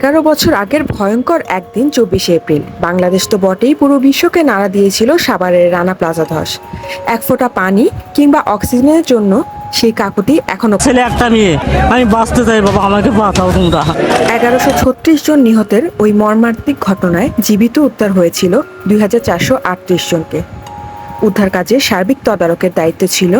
এগারো বছর আগের ভয়ঙ্কর একদিন চব্বিশে এপ্রিল। বাংলাদেশ তো বটেই পুরো বিশ্বকে নাড়া দিয়েছিল সাভারের রানা প্লাজা ধস। এক ফোঁটা পানি কিংবা অক্সিজেনের জন্য সেই কাকুটি এখনও ছেলে একটা মেয়ে। আমি বাঁচতে চাই বাবা আমাকে বাঁচাও তোমরা। এগারোশো ছত্রিশ জন নিহতের ওই মর্মান্তিক ঘটনায় জীবিত উদ্ধার হয়েছিল দুই হাজার চারশো আটত্রিশ জনকে। উদ্ধার কাজে সার্বিক তদারকের দায়িত্ব ছিল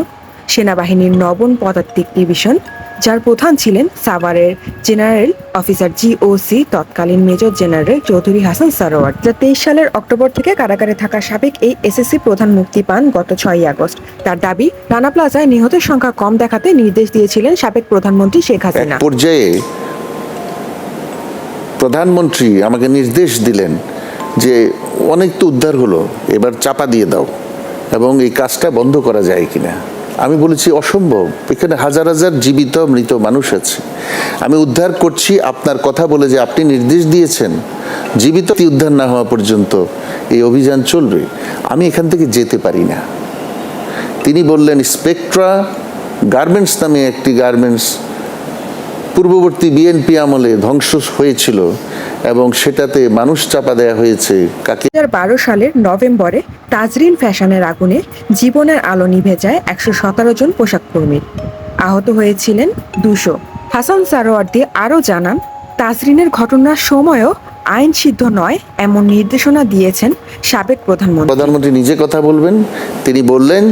সেনাবাহিনীর নবম পদাতিক ডিভিশন যার প্রধান ছিলেন সাভারের জেনারেল অফিসার জিওসি তৎকালীন মেজর জেনারেল চৌধুরী হাসান সারোয়ার। তেইশ সালের অক্টোবর থেকে কারাগারে থাকা সাবেক এই এসএসসি প্রধান মুক্তি পান গত ছয়ই আগস্ট। তার দাবি, রানা প্লাজায় নিহতের সংখ্যা কম দেখাতে নির্দেশ দিয়েছিলেন সাবেক প্রধানমন্ত্রী শেখ হাসিনা। পর্যায়ে প্রধানমন্ত্রী আমাকে নির্দেশ দিলেন যে অনেক তো উদ্ধার হলো, এবার চাপা দিয়ে দাও এবং এই কাজটা বন্ধ করা যায় কিনা। আমি বলেছি, অসম্ভব। এখানে হাজার হাজার জীবিত মৃত মানুষ আছে। আমি উদ্ধার করছি আপনার কথা বলে যে আপনি নির্দেশ দিয়েছেন। জীবিত উদ্ধার না হওয়া পর্যন্ত এই অভিযান চলবে। আমি এখান থেকে যেতে পারি না। তিনি বললেন, স্পেকট্রা গার্মেন্টস নামে একটি গার্মেন্টস পূর্ববর্তী বিএনপি আমলে ধ্বংস হয়েছিল। এবং সেটাতে মানুষ চাপা দেয়া হয়েছে। কাকে? বারো সালের নভেম্বরে তাজরিন ফ্যাশনের আগুনে জীবনের আলো নিভে যায় একশো সতেরো জন পোশাক কর্মীর আহত হয়েছিলেন দুশো। হাসান সারোয়ার্দি আরও জানান তাজরিনের ঘটনার সময়ও আইন সিদ্ধ নয় এমন নির্দেশনা দিয়েছেন সাবেক প্রধানমন্ত্রী। প্রধানমন্ত্রী নিজে কথা বলবেন। তিনি বললেন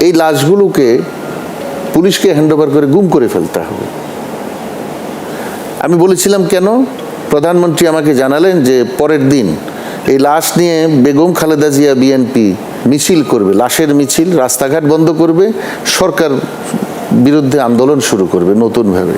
এই লাশগুলোকে পুলিশকে হ্যান্ডওভার করে গুম করে ফেলতে হবে। আমি বলেছিলাম কেন? প্রধানমন্ত্রী আমাকে জানালেন যে পরের দিন এই লাশ নিয়ে বেগম খালেদা জিয়া বিএনপি মিছিল করবে। লাশের মিছিল, রাস্তাঘাট বন্ধ করবে, সরকার বিরুদ্ধে আন্দোলন শুরু করবে নতুনভাবে।